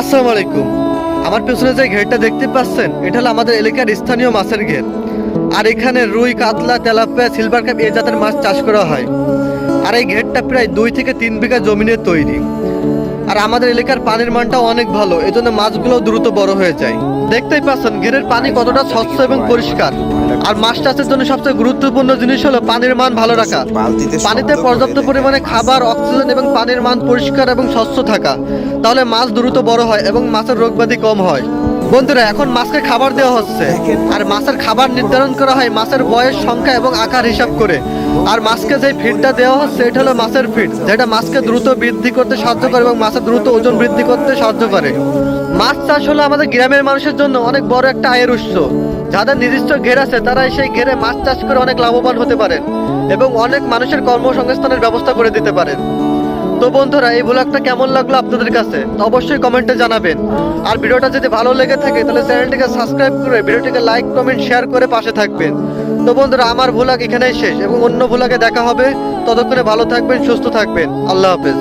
আসসালামু আলাইকুম। আমার পেছনে যে ঘেরটা দেখতে পাচ্ছেন, এটা হলো আমাদের এলাকার স্থানীয় মাছের ঘের। আর এখানে রুই, কাতলা, তেলাপিয়া, সিলভার কাপ এই জাতের মাছ চাষ করা হয়। আর এই ঘেরটা প্রায় দুই থেকে তিন বিঘা জমিনে তৈরি। আর আমাদের এলাকার পানির মানটাও অনেক ভালো এই জন্য মাছগুলো দ্রুত বড় হয়ে যায়। দেখতেই পাচ্ছেন, ঘেরের পানি কতটা স্বচ্ছ এবং পরিষ্কার। আর মাছ চাষের জন্য সবচেয়ে গুরুত্বপূর্ণ জিনিস হলো পানির মান ভালো রাখা। পানিতে পর্যাপ্ত পরিমাণে খাবার অক্সিজেন এবং পানির মান পরিষ্কার এবং স্বচ্ছ থাকা। তাহলে মাছ দ্রুত বড় হয় এবং মাছের রোগব্যাধি কম হয়। বন্ধুরা, এখন মাছকে খাবার দেওয়া হচ্ছে। আর মাছের খাবার নির্ধারণ করা হয় মাছের বয়স, সংখ্যা এবং আকার হিসাব করে। আর মাছকে যে ফিডটা দেওয়া হচ্ছে এটা হলো মাছের ফিড যেটা মাছকে দ্রুত বৃদ্ধি করতে সাহায্য করে এবং মাছের দ্রুত ওজন বৃদ্ধি করতে সাহায্য করে। মাছ চাষ হলো আমাদের গ্রামের মানুষের জন্য অনেক বড় একটা আয়ের উৎস। যাদের নির্দিষ্ট ঘের আছে তারা সেই ঘেরে মাছ চাষ করে অনেক লাভবান হতে পারেন এবং অনেক মানুষের কর্মসংস্থানের ব্যবস্থা করে দিতে পারেন। তো বন্ধুরা, এই ব্লগটা কেমন লাগল আপনাদের কাছে? অবশ্যই কমেন্টে জানাবেন। আর ভিডিওটা যদি ভালো লেগে থাকে, তাহলে চ্যানেলটিকে সাবস্ক্রাইব করে ভিডিওটিকে লাইক কমেন্ট শেয়ার করে পাশে থাকবেন। তো বন্ধুরা, আমার ভুলাক এখানেই শেষ এবং অন্য ভুলাকে দেখা হবে। ততক্ষণে ভালো থাকবেন, সুস্থ থাকবেন। আল্লাহ হাফেজ।